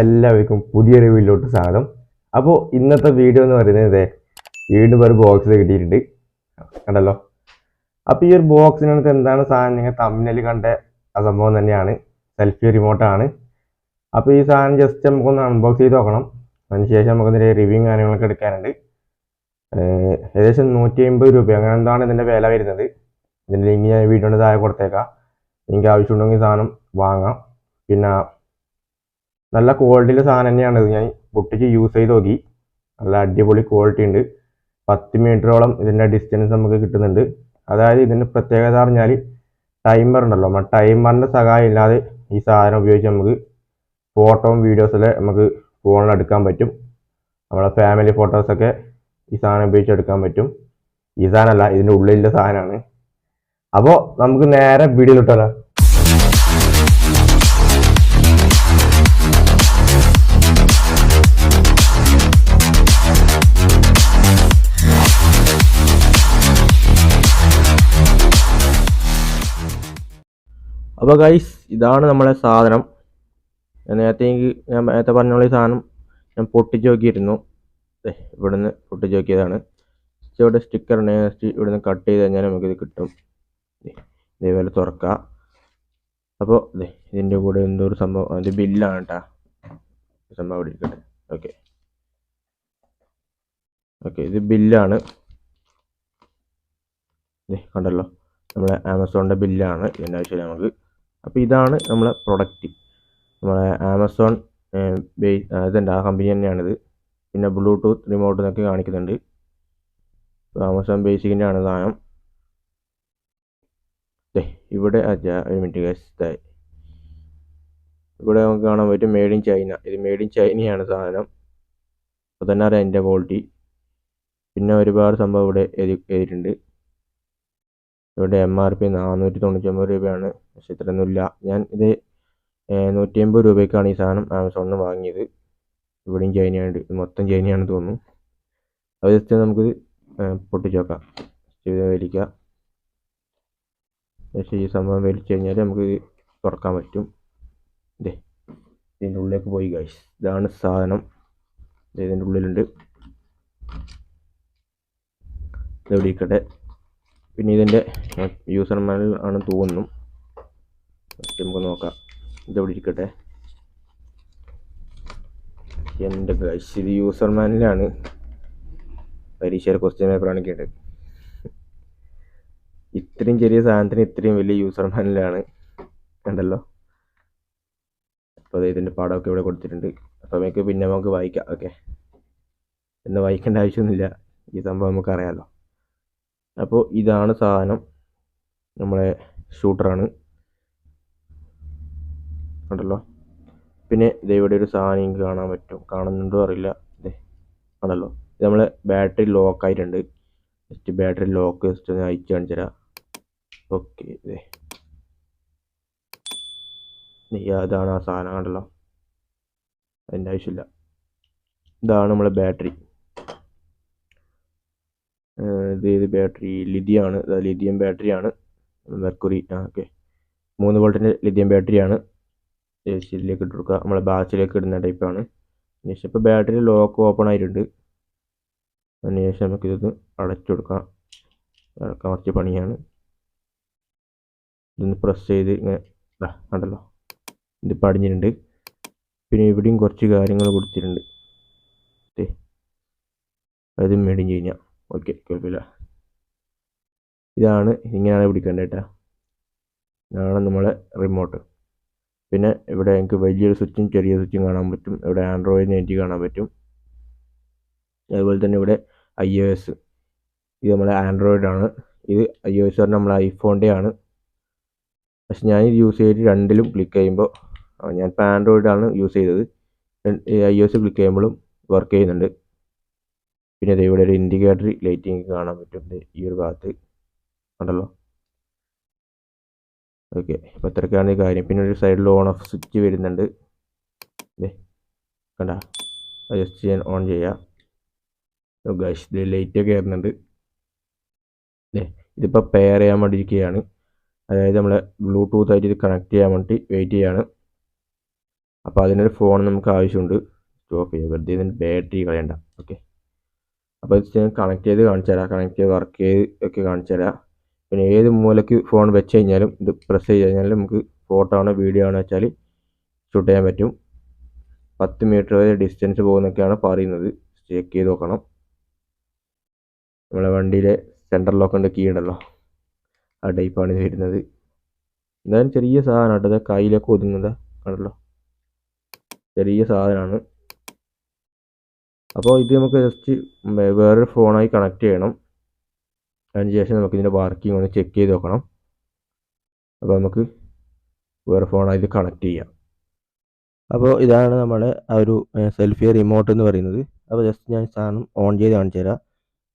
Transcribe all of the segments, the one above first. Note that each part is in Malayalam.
എല്ലാവർക്കും പുതിയൊരു വീഡിയോട്ട് സ്വാഗതം. അപ്പോൾ ഇന്നത്തെ വീഡിയോ എന്ന് പറയുന്നത് വീണ്ടും ഒരു ബോക്സ് കിട്ടിയിട്ടുണ്ട്. കണ്ടല്ലോ? അപ്പോൾ ഈ ഒരു ബോക്സിനകത്ത് എന്താണ് സാധനം? നിങ്ങൾ തമ്മിൽ കണ്ട സംഭവം തന്നെയാണ്. സെൽഫി റിമോട്ടാണ് അപ്പോൾ ഈ സാധനം ജസ്റ്റ് നമുക്കൊന്ന് അൺബോക്സ് ചെയ്ത് നോക്കണം. അതിനുശേഷം നമുക്കതിന്റെ റിവ്യൂ കാര്യങ്ങളൊക്കെ എടുക്കാനുണ്ട്. ഏകദേശം നൂറ്റി അമ്പത് രൂപ. അങ്ങനെ എന്താണ് ഇതിന്റെ വില വരുന്നത്? ഇതിന്റെ ലിങ്ക് ഞാൻ വീഡിയോയുടെ താഴെ കൊടുത്തേക്കാം. നിങ്ങൾക്ക് ആവശ്യമുണ്ടെങ്കിൽ സാധനം വാങ്ങാം. പിന്നെ നല്ല ക്വാളിറ്റിയിലെ സാധനം തന്നെയാണ്. ഇത് ഞാൻ പൊട്ടിച്ച് യൂസ് ചെയ്ത് നോക്കി. നല്ല അടിപൊളി ക്വാളിറ്റി ഉണ്ട്. പത്ത് മീറ്ററോളം ഇതിന്റെ ഡിസ്റ്റൻസ് നമുക്ക് കിട്ടുന്നുണ്ട്. അതായത് ഇതിന്റെ പ്രത്യേകത പറഞ്ഞാൽ ടൈമർ ഉണ്ടല്ലോ. നമ്മൾ ടൈമറിന്റെ സഹായം ഇല്ലാതെ ഈ സാധനം ഉപയോഗിച്ച് നമുക്ക് ഫോട്ടോയും വീഡിയോസൊക്കെ നമുക്ക് ഫോണിൽ എടുക്കാൻ പറ്റും. നമ്മളെ ഫാമിലി ഫോട്ടോസൊക്കെ ഈ സാധനം ഉപയോഗിച്ച് എടുക്കാൻ പറ്റും. ഈ സാധനമല്ല ഇതിന്റെ ഉള്ളിലെ സാധനമാണ്. അപ്പോൾ നമുക്ക് നേരെ വീഡിയോ അപ്പോൾ ഗൈസ് ഇതാണ് നമ്മളെ സാധനം. ഞാൻ നേരത്തെ ഞാൻ നേരത്തെ പറഞ്ഞുള്ള സാധനം ഞാൻ പൊട്ടിച്ച് നോക്കിയിരുന്നു. ഇവിടുന്ന് പൊട്ടിച്ച് നോക്കിയതാണ്. ഇവിടെ സ്റ്റിക്കർ ഉണ്ടെങ്കിൽ ഇവിടുന്ന് കട്ട് ചെയ്ത് കഴിഞ്ഞാൽ നമുക്കിത് കിട്ടും. ഇതേപോലെ തുറക്കുക അപ്പോൾ ദേ ഇതിന്റെ കൂടെ എന്തോ ഒരു സംഭവം. അതിന്റെ ബില്ലാണ് കേട്ടോ സംഭവം അവിടെ ഇരിക്കട്ടെ. ഓക്കെ. ഓക്കെ ഇത് ബില്ലാണ്. കണ്ടല്ലോ. നമ്മുടെ ആമസോണിന്റെ ബില്ലാണ് ഇതിന്റെ ആവശ്യമില്ല നമുക്ക്. അപ്പോൾ ഇതാണ് നമ്മളെ പ്രൊഡക്റ്റ് നമ്മളെ ആമസോൺ ബേ ഇതുണ്ട്. ആ കമ്പനി തന്നെയാണിത്. പിന്നെ ബ്ലൂടൂത്ത് റിമോട്ട് എന്നൊക്കെ കാണിക്കുന്നുണ്ട്. ആമസോൺ ബേസിക്കിന്റെ ആണ് സാധനം. ഇവിടെ ഒരു മിനിറ്റ് ഗസ് ഇവിടെ നമുക്ക് കാണാൻ പറ്റും മെയ്ഡ് ഇൻ ചൈന ഇത് മെയ്ഡ് ഇൻ ചൈനയാണ് സാധനം. അപ്പോൾ തന്നെ അറിയാം അതിന്റെ ക്വാളിറ്റി പിന്നെ ഒരുപാട് സംഭവം ഇവിടെ എഴുതി എഴുതിയിട്ടുണ്ട്. ഇവിടെ എം ആർ പി നാനൂറ്റി രൂപയാണ്. പക്ഷെ ഇത്രയൊന്നുമില്ല. ഞാൻ ഇത് നൂറ്റി അമ്പത് രൂപയ്ക്കാണ് ഈ സാധനം ആമസോണിൽ വാങ്ങിയത്. ഇവിടെയും ചൈനയുണ്ട്. മൊത്തം ചൈനയാണെന്ന് തോന്നുന്നു. അത് ജസ്റ്റ് നമുക്ക് പൊട്ടിച്ച് നോക്കാം. വലിക്കുക. പക്ഷേ ഈ സംഭവം വലിച്ചു കഴിഞ്ഞാൽ നമുക്ക് തുറക്കാൻ പറ്റും. ഇതേ ഇതിന്റെ ഉള്ളിലേക്ക് പോയി ഗൈസ് ഇതാണ് സാധനം. ഇത് ഇതിന്റെ ഉള്ളിലുണ്ട്. ഇതെവിടെ ഇരിക്കട്ടെ. പിന്നെ ഇതിന്റെ യൂസർ മാനൽ ആണ് തോന്നുന്നു. നമുക്ക് നോക്കാം. ഇതെവിടെ ഇരിക്കട്ടെ? എന്റെ ഗൈസ് ഇത് യൂസർ മാനിലാണ് പരീക്ഷയുടെ ക്വസ്റ്റ്യൻ പേപ്പറാണ് കേട്ടത്. ഇത്രയും ചെറിയ സാധനത്തിന് ഇത്രയും വലിയ യൂസർ മാനിലാണ് കണ്ടല്ലോ? അപ്പോൾ അത് ഇതിന്റെ പാടമൊക്കെ ഇവിടെ കൊടുത്തിട്ടുണ്ട്. അപ്പോൾ നമുക്ക് പിന്നെ നമുക്ക് വായിക്കാം. ഓക്കെ എന്ന് വായിക്കേണ്ട ആവശ്യമൊന്നുമില്ല. ഈ സംഭവം നമുക്ക് അറിയാമല്ലോ അപ്പോൾ ഇതാണ് സാധനം നമ്മളെ ഷൂട്ടറാണ്. ഉണ്ടല്ലോ പിന്നെ ദേ ഇവിടെ ഒരു സാധനം കാണാൻ പറ്റും. കാണുന്നുണ്ടോ അറിയില്ല. ദേ ആണല്ലോ ഇത് നമ്മളെ ബാറ്ററി ലോക്ക് ആയിട്ടുണ്ട്. ജസ്റ്റ് ബാറ്ററി ലോക്ക് ജസ്റ്റ് ഒന്ന് അയച്ചു കാണിച്ചു തരാം. ഓക്കെ ഇതേ അതാണ് ആ സാധനം കണ്ടല്ലോ? അതിന്റെ ആവശ്യമില്ല. ഇതാണ് നമ്മളെ ബാറ്ററി. ഇത് ഏത് ബാറ്ററി ലിഥിയാണ് ലിഥിയം ബാറ്ററിയാണ് മെർക്കുറി ആ ഓക്കെ മൂന്ന് വോൾട്ടിന്റെ ലിഥിയം ബാറ്ററിയാണ് ഇതിലേക്ക് ഇട്ട് കൊടുക്കുക. നമ്മളെ ബാച്ചിലേക്ക് ഇടുന്ന ടൈപ്പാണ് ശേഷം ഇപ്പോൾ ബാറ്ററി ലോക്ക് ഓപ്പൺ ആയിട്ടുണ്ട്. അതിനുശേഷം നമുക്കിത് അടച്ചു കൊടുക്കാം. അടക്കാൻ കുറച്ച് പണിയാണ്. ഇതൊന്ന് പ്രസ് ചെയ്ത് ഇങ്ങനെ ഉണ്ടല്ലോ ഇത് പടിഞ്ഞിട്ടുണ്ട്. പിന്നെ ഇവിടെയും കുറച്ച് കാര്യങ്ങൾ കൊടുത്തിട്ടുണ്ട്. ദേ അത് മേടിഞ്ഞ് കഴിഞ്ഞാൽ ഓക്കെ കുഴപ്പമില്ല. ഇതാണ് ഇങ്ങനെയാണ് പിടിക്കേണ്ടത് കേട്ടോ. ഇതാണ് നമ്മളെ റിമോട്ട് പിന്നെ ഇവിടെ എനിക്ക് വലിയൊരു സ്വിച്ചും ചെറിയ സ്വിച്ചും കാണാൻ പറ്റും. ഇവിടെ ആൻഡ്രോയിഡ് നെറ്റ് കാണാൻ പറ്റും. അതുപോലെ തന്നെ ഇവിടെ ഐ ഒ എസ് ഇത് നമ്മളെ ആൻഡ്രോയിഡ് ആണ്. ഇത് ഐ ഒ എസ് പറഞ്ഞാൽ നമ്മളെ ഐഫോണിന്റെ ആണ്. പക്ഷെ ഞാൻ ഇത് യൂസ് ചെയ്തിട്ട് രണ്ടിലും ക്ലിക്ക് ചെയ്യുമ്പോൾ ഞാൻ ഇപ്പോൾ ആൻഡ്രോയിഡ് ആണ് യൂസ് ചെയ്തത്. ഐ ഒ എസ് ക്ലിക്ക് ചെയ്യുമ്പോഴും വർക്ക് ചെയ്യുന്നുണ്ട്. പിന്നെ ദേ ഇവിടെ ഒരു ഇൻഡിക്കേറ്റർ ലൈറ്റിംഗ് കാണാൻ പറ്റും ദേ ഈ ഒരു ഭാഗത്ത്. കണ്ടല്ലോ? ഓക്കെ അപ്പോൾ ഇത്രയൊക്കെയാണ് ഈ കാര്യം. പിന്നെ ഒരു സൈഡിൽ ഓൺ ഓഫ് സ്വിച്ച് വരുന്നുണ്ട്. ദേ കണ്ട? ജസ്റ്റ് ഞാൻ ഓൺ ചെയ്യാം. ഗൈസ് ഇത് ലൈറ്റൊക്കെ വരുന്നുണ്ട് ദേ ഇതിപ്പോൾ പെയർ ചെയ്യാൻ വേണ്ടി ഇരിക്കുകയാണ് അതായത് നമ്മളെ ബ്ലൂടൂത്ത് ആയിട്ട് ഇത് കണക്ട് ചെയ്യാൻ വേണ്ടി വെയിറ്റ് ചെയ്യാണ്. അപ്പോൾ അതിനൊരു ഫോൺ നമുക്ക് ആവശ്യമുണ്ട്. സ്റ്റോപ്പ് ചെയ്യുക. വെറുതെ ഇതിന് ബാറ്ററി കളയണ്ട. ഓക്കെ അപ്പോൾ ഇത് ഞാൻ കണക്ട് ചെയ്ത് കാണിച്ചു തരാം. കണക്ട് ചെയ്ത് വർക്ക് ചെയ്ത് ഒക്കെ കാണിച്ചു തരാം. പിന്നെ ഏത് മൂലയ്ക്ക് ഫോൺ വെച്ച് കഴിഞ്ഞാലും ഇത് പ്രസ് ചെയ്ത് കഴിഞ്ഞാൽ നമുക്ക് ഫോട്ടോ ആണോ വീഡിയോ ആണോ വെച്ചാൽ ഷൂട്ട് ചെയ്യാൻ പറ്റും. പത്ത് മീറ്റർ വരെ ഡിസ്റ്റൻസ് പോകുന്നൊക്കെയാണ് പറയുന്നത്. ചെക്ക് ചെയ്ത് നോക്കണം. നമ്മളെ വണ്ടിയിലെ സെൻട്രൽ ലോക്കിന്റെ കീ ഉണ്ടല്ലോ. ആ ടൈപ്പാണ് ഇത് വരുന്നത്. എന്തായാലും ചെറിയ സാധനം കേട്ടോ കയ്യിലൊക്കെ ഒതുങ്ങുന്നത്. കണ്ടല്ലോ? ചെറിയ സാധനമാണ്. അപ്പോൾ ഇത് നമുക്ക് ജസ്റ്റ് വേറൊരു ഫോണായി കണക്ട് ചെയ്യണം. അതിന് ശേഷം നമുക്ക് ഇതിന്റെ വർക്കിംഗ് ഒന്ന് ചെക്ക് ചെയ്ത് നോക്കണം. അപ്പോൾ നമുക്ക് വേറെ ഫോണായി ഇത് കണക്ട് ചെയ്യാം. അപ്പോൾ ഇതാണ് നമ്മുടെ ആ ഒരു സെൽഫി റിമോട്ട് എന്ന് പറയുന്നത്. അപ്പോൾ ജസ്റ്റ് ഞാൻ സാധനം ഓൺ ചെയ്ത് കാണിച്ചു തരാം.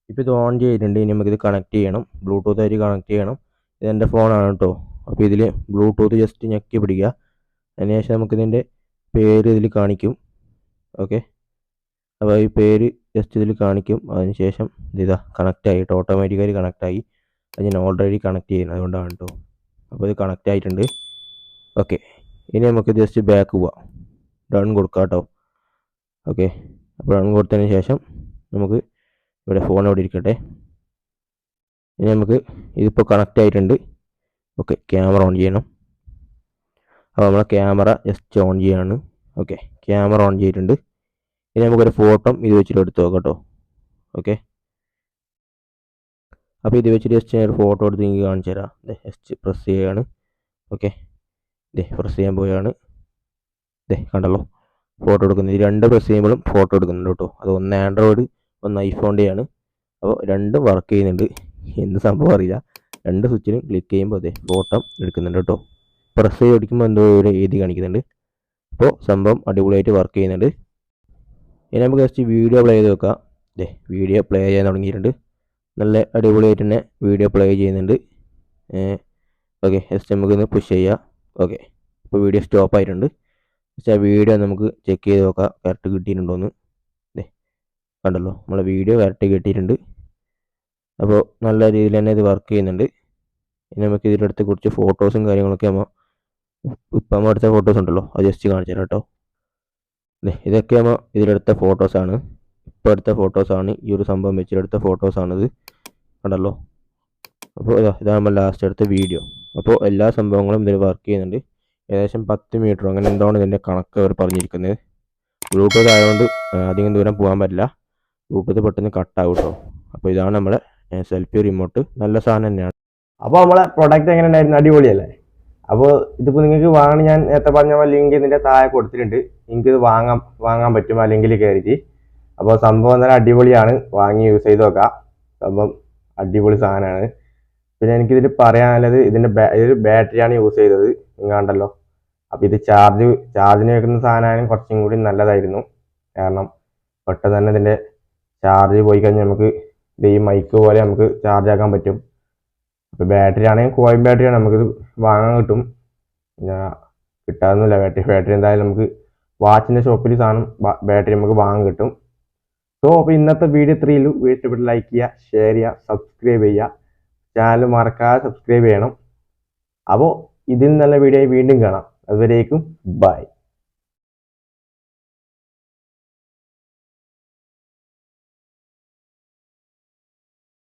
ഇപ്പോൾ ഇത് ഓൺ ചെയ്തിട്ടുണ്ട്. ഇനി നമുക്കിത് കണക്ട് ചെയ്യണം. ബ്ലൂടൂത്ത് ആയിട്ട് കണക്ട് ചെയ്യണം. ഇത് ഇതെന്റെ ഫോണാണ് കേട്ടോ. അപ്പോൾ ഇതിൽ ബ്ലൂടൂത്ത് ജസ്റ്റ് ഞെക്കി പിടിക്കുക. അതിനുശേഷം നമുക്കിതിന്റെ പേര് ഇതിൽ കാണിക്കും. ഓക്കെ അപ്പോൾ ഈ പേര് ജസ്റ്റ് ഇതിൽ കാണിക്കും. അതിനുശേഷം ഇതാ കണക്റ്റ് ആയിട്ട് ഓട്ടോമാറ്റിക്കായി കണക്റ്റ് ആയി. അത് ഞാൻ ഓൾറെഡി കണക്ട് ചെയ്യുന്നത് അതുകൊണ്ടാണ് കേട്ടോ അപ്പോൾ ഇത് കണക്റ്റ് ആയിട്ടുണ്ട്. ഓക്കെ ഇനി നമുക്ക് ജസ്റ്റ് ബാക്ക് പോവാം. ഡൺ കൊടുക്കാം കേട്ടോ ഓക്കെ അപ്പോൾ ഡൺ കൊടുത്തതിന് ശേഷം നമുക്ക് ഇവിടെ ഫോൺ അവിടെ ഇരിക്കട്ടെ. ഇനി നമുക്ക് ഇതിപ്പോൾ കണക്റ്റ് ആയിട്ടുണ്ട്. ഓക്കെ ക്യാമറ ഓൺ ചെയ്യണം. അപ്പോൾ നമ്മളെ ക്യാമറ ജസ്റ്റ് ഓൺ ചെയ്യാണ്. ഓക്കെ ക്യാമറ ഓൺ ചെയ്തിട്ടുണ്ട്. ഇനി നമുക്കൊരു ഫോട്ടോ ഇത് വെച്ചിട്ട് എടുത്ത് നോക്കാം കേട്ടോ ഓക്കെ അപ്പോൾ ഇത് വെച്ചിട്ട് ജസ്റ്റ് ഞാൻ ഫോട്ടോ എടുത്ത് നിങ്ങൾക്ക് കാണിച്ചു തരാം. ജസ്റ്റ് പ്രസ് ചെയ്യുകയാണ് ഓക്കെ ദേ പ്രസ് ചെയ്യാൻ പോവുകയാണ്. ദേ കണ്ടല്ലോ? ഫോട്ടോ എടുക്കുന്നത്. ഈ രണ്ട് പ്രസ് ചെയ്യുമ്പോഴും ഫോട്ടോ എടുക്കുന്നുണ്ട് കേട്ടോ. അത് ഒന്ന് ആൻഡ്രോയിഡ് ഒന്ന് ഐഫോണിന്റെയാണ് അപ്പോൾ രണ്ടും വർക്ക് ചെയ്യുന്നുണ്ട്. എന്ത് സംഭവം അറിയില്ല. രണ്ട് സ്വിച്ചിലും ക്ലിക്ക് ചെയ്യുമ്പോൾ അതെ ഫോട്ടോ എടുക്കുന്നുണ്ട് കേട്ടോ. പ്രസ് ചെയ്ത് അടിക്കുമ്പോൾ എന്തോ ഒരു എഴുതി കാണിക്കുന്നുണ്ട്. അപ്പോൾ സംഭവം അടിപൊളിയായിട്ട് വർക്ക് ചെയ്യുന്നുണ്ട്. ഇനി നമുക്ക് ജസ്റ്റ് വീഡിയോ പ്ലേ ചെയ്ത് വെക്കാം ദേ വീഡിയോ പ്ലേ ചെയ്യാൻ തുടങ്ങിയിട്ടുണ്ട്. നല്ല അടിപൊളിയായിട്ട് തന്നെ വീഡിയോ പ്ലേ ചെയ്യുന്നുണ്ട്. ഓക്കെ ജസ്റ്റ് നമുക്കൊന്ന് പുഷ് ചെയ്യാം. ഓക്കെ ഇപ്പോൾ വീഡിയോ സ്റ്റോപ്പ് ആയിട്ടുണ്ട്. പക്ഷേ ആ വീഡിയോ നമുക്ക് ചെക്ക് ചെയ്ത് നോക്കാം. കറക്റ്റ് കിട്ടിയിട്ടുണ്ടോയെന്ന് ദേ കണ്ടല്ലോ നമ്മളെ വീഡിയോ കറക്റ്റ് കിട്ടിയിട്ടുണ്ട്. അപ്പോൾ നല്ല രീതിയിൽ തന്നെ ഇത് വർക്ക് ചെയ്യുന്നുണ്ട്. ഇനി നമുക്ക് ഇതിന്റെ അടുത്ത് കുറച്ച് ഫോട്ടോസും കാര്യങ്ങളൊക്കെ നമ്മൾ ഇപ്പം എടുത്ത ഫോട്ടോസ് ഉണ്ടല്ലോ അത് ജസ്റ്റ് കാണിച്ചു തരാം കേട്ടോ. ഇതൊക്കെ നമ്മൾ ഇതിലെടുത്ത ഫോട്ടോസാണ് ഇപ്പോൾ എടുത്ത ഫോട്ടോസാണ് ഈ ഒരു സംഭവം വെച്ചിട്ടെടുത്ത ഫോട്ടോസാണിത് കണ്ടല്ലോ? അപ്പോൾ ഇതാ ഇതാണ് നമ്മൾ ലാസ്റ്റ് എടുത്ത വീഡിയോ അപ്പോൾ എല്ലാ സംഭവങ്ങളും ഇതിൽ വർക്ക് ചെയ്യുന്നുണ്ട്. ഏകദേശം പത്ത് മീറ്റർ അങ്ങനെ എന്താണ് ഇതിന്റെ കണക്ക് അവർ പറഞ്ഞിരിക്കുന്നത്? ബ്ലൂടൂത്ത് ആയതുകൊണ്ട് അധികം ദൂരം പോകാൻ പറ്റില്ല. ബ്ലൂടൂത്ത് പെട്ടെന്ന് കട്ടാവും കേട്ടോ അപ്പോൾ ഇതാണ് നമ്മുടെ സെൽഫി റിമോട്ട് നല്ല സാധനം തന്നെയാണ്. അപ്പോൾ നമ്മളെ പ്രൊഡക്റ്റ് എങ്ങനെ ഉണ്ടായിരുന്നു? അടിപൊളിയല്ലേ? അപ്പോൾ ഇതിപ്പോൾ നിങ്ങൾക്ക് വാങ്ങണം ഞാൻ നേരത്തെ പറഞ്ഞ പോലെ ലിങ്ക് ഇതിന്റെ താഴെ കൊടുത്തിട്ടുണ്ട്. നിങ്ങൾക്ക് ഇത് വാങ്ങാം വാങ്ങാൻ പറ്റും അല്ലെങ്കിൽ ലിങ്കിൽ കയറിയിട്ട്. അപ്പോൾ സംഭവം നല്ല അടിപൊളിയാണ്. വാങ്ങി യൂസ് ചെയ്ത് നോക്കാം. സംഭവം അടിപൊളി സാധനമാണ്. പിന്നെ എനിക്കിതിൽ പറയാനുള്ളത് ഇതിന്റെ ഇതൊരു ബാറ്ററിയാണ് യൂസ് ചെയ്തത്. നിങ്ങൾ കണ്ടല്ലോ. അപ്പോൾ ഇത് ചാർജ് ചാർജിന് വെക്കുന്ന സാധനമായാലും കുറച്ചും കൂടി നല്ലതായിരുന്നു. കാരണം പെട്ടെന്ന് തന്നെ ഇതിന്റെ ചാർജ് പോയി കഴിഞ്ഞാൽ നമുക്ക് ഇത് ഈ മൈക്ക് പോലെ നമുക്ക് ചാർജ് ആക്കാൻ പറ്റും. അപ്പോൾ ബാറ്ററി ആണെങ്കിൽ കോയിൻ ബാറ്ററിയാണ് നമുക്കിത് വാങ്ങാൻ കിട്ടും. പിന്നെ കിട്ടാതൊന്നുമില്ല ബാറ്ററി ബാറ്ററി എന്തായാലും നമുക്ക് വാച്ചിന്റെ ഷോപ്പിൽ സാധനം ബാറ്ററി നമുക്ക് വാങ്ങാൻ കിട്ടും. സോ അപ്പോൾ ഇന്നത്തെ വീഡിയോ ഇത്രയുള്ളൂ വീഡിയോ ഇഷ്ടപ്പെട്ട് ലൈക്ക് ചെയ്യുക ഷെയർ ചെയ്യുക സബ്സ്ക്രൈബ് ചെയ്യുക. ചാനൽ മറക്കാതെ സബ്സ്ക്രൈബ് ചെയ്യണം. അപ്പോൾ ഇതിൽ നല്ല വീഡിയോ വീണ്ടും കാണാം. അതുവരേക്കും ബൈ